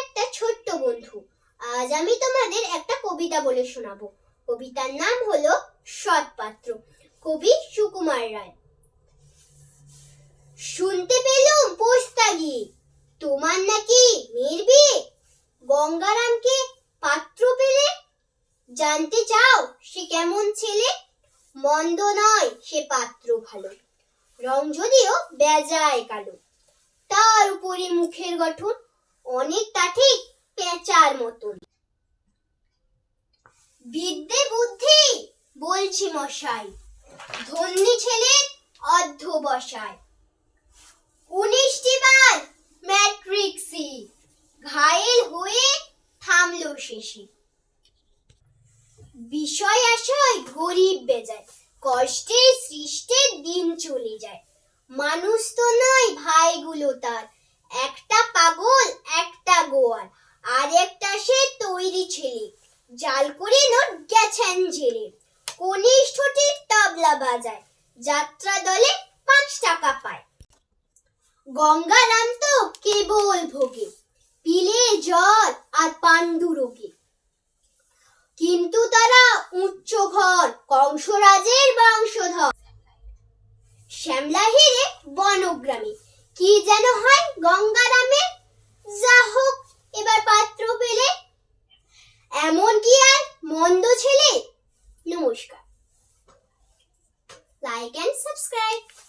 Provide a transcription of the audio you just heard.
একটা ছোট্ট বন্ধু। আজ আমি তোমাদের একটা কবিতা বলে শোনাবো। কবিতার নাম হলো সৎপাত্র, কবি সুকুমার রায়। শুনতে পেলুম পোস্তা গিয়ে তোমার নাকি মেয়ের বিয়ে গঙ্গারামকে পাত্র পেলে? জানতে চাও সে কেমন ছেলে? মন্দ নয় সে পাত্র ভালো। রং যদিও বেজায় কালো। তার উপরে মুখের গঠন। অনেকটা ঠিক পেঁচার মতন। বিদ্যে বুদ্ধি, বলছি মশাই। ধন্যী ছেলে অধ্যবসায় উনিশটি বার ম্যাট্রিক্সি ঘায়েল হয়ে থামলো শেষে। বিষয় আশয় গরিব বেজায়। কষ্টে সৃষ্টে দিন চলে যায়। মানুষ তো নয়, ভাইগুলো তার। একটা পাগল একটা গোয়াল আর একটা সে তৈরি ছেলে জাল করে গেছেন জেলে। কনিষ্ঠটির তবলা বাজায়, যাত্রা দলে পাঁচ টাকা পায়। গঙ্গারাম তো কেবল ভোগে, পিলে আর পাণ্ডু রোগে কিন্তু তারা উচ্চ ঘর, কংসরাজের বংশধর। শ্যামলা হিরে বনগ্রামে, কি যেন হয় গঙ্গারামের like and subscribe.